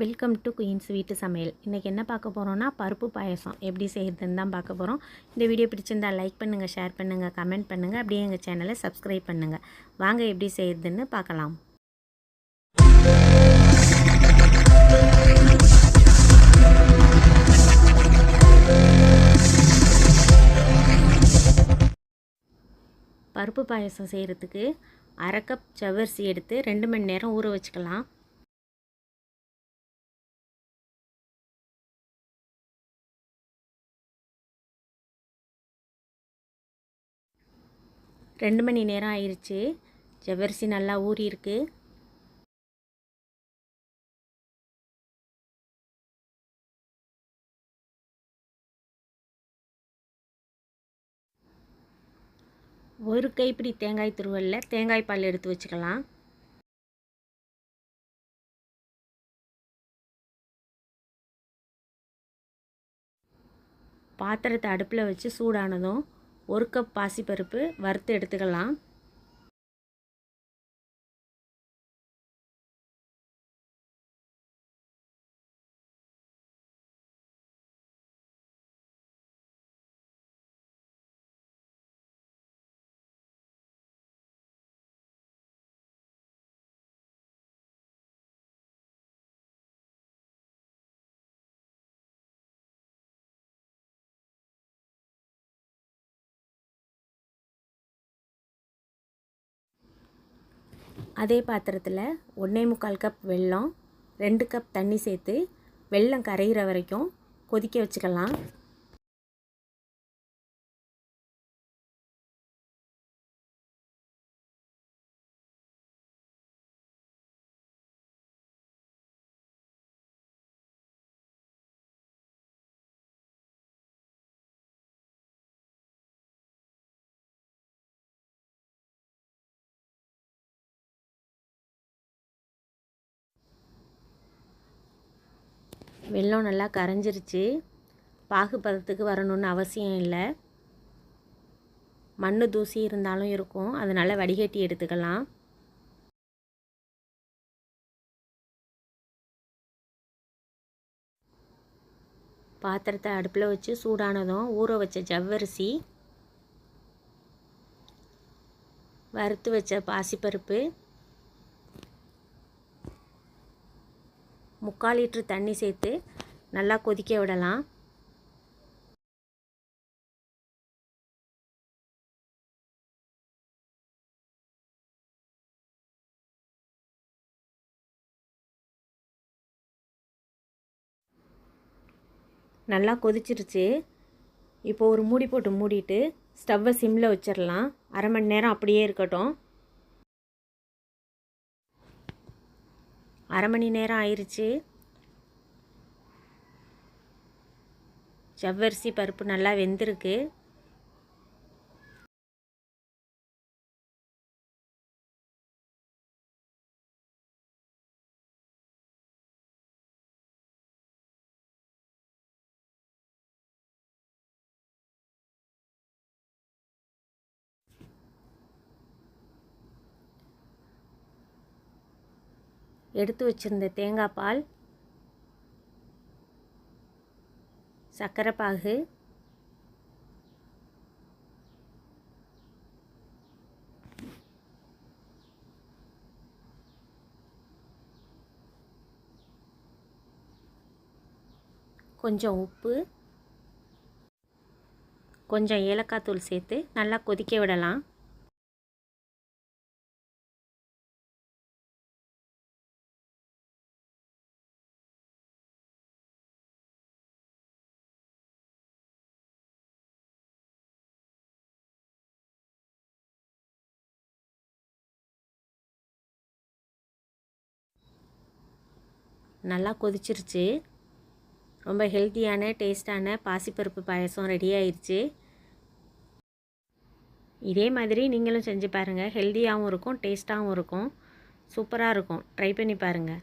Welcome to queens வீட்டு சமையல் இன்றைக்கி என்ன பார்க்க போகிறோன்னா பருப்பு பாயசம். எப்படி செய்கிறதுன்னு தான் பார்க்க போகிறோம் இந்த வீடியோ பிடிச்சிருந்தா லைக் பண்ணுங்கள் ஷேர் பண்ணுங்கள் கமெண்ட் பண்ணுங்கள் அப்படியே எங்கள் சேனலை சப்ஸ்கிரைப் பண்ணுங்கள் வாங்க எப்படி செய்கிறதுன்னு பார்க்கலாம். பருப்பு பாயசம் செய்கிறதுக்கு அரை கப் ஜவ்வரிசி எடுத்து ரெண்டு மணி நேரம் ஊற வச்சுக்கலாம். ரெண்டு மணி நேரம் ஆயிடுச்சு ஜவ்வரிசி நல்லா ஊறியிருக்கு. ஒரு கைப்பிடி தேங்காய் துருவலில் தேங்காய் பால் எடுத்து வச்சுக்கலாம். பாத்திரத்தை அடுப்பில் வச்சு சூடானதும் ஒரு கப் பாசிப்பருப்பு வறுத்து எடுத்துக்கலாம். அதே பாத்திரத்தில் ஒன்றே முக்கால் கப் வெல்லம் ரெண்டு கப் தண்ணி சேர்த்து வெல்லம் கரைகிற வரைக்கும் கொதிக்க வச்சுக்கலாம். வெள்ளம் நல்லா கரைஞ்சிருச்சு. பாகு பதத்துக்கு வரணும்னு அவசியம் இல்லை. மண் தூசி இருந்தாலும் இருக்கும். அதனால் வடிகட்டி எடுத்துக்கலாம். பாத்திரத்தை அடுப்பில் வச்சு சூடானதும் ஊற வச்ச ஜவ்வரிசி வறுத்து வச்ச பாசிப்பருப்பு முக்கால் லிட்ரு தண்ணி சேர்த்து நல்லா கொதிக்க விடலாம். நல்லா கொதிச்சிருச்சு. இப்போ ஒரு மூடி போட்டு மூடிட்டு ஸ்டவ்வை சிம்மில் வச்சிடலாம் அரை மணி நேரம் அப்படியே இருக்கட்டும். அரை மணி நேரம் ஆயிடுச்சு ஜவ்வரிசி பருப்பு நல்லா வெந்திருக்கு. எடுத்து வச்சுருந்த தேங்காய் பால் சர்க்கரை பாகு கொஞ்சம் உப்பு கொஞ்சம் ஏலக்காய் தூள் சேர்த்து நல்லா கொதிக்க விடலாம். நல்லா கொதிச்சிருச்சு. ரொம்ப ஹெல்த்தியான டேஸ்டான பாசிப்பருப்பு பாயசம் ரெடி ஆயிடுச்சு இதே மாதிரி நீங்களும் செஞ்சு பாருங்கள் ஹெல்த்தியாகவும் இருக்கும் டேஸ்ட்டாகவும் இருக்கும். சூப்பராக இருக்கும். ட்ரை பண்ணி பாருங்கள்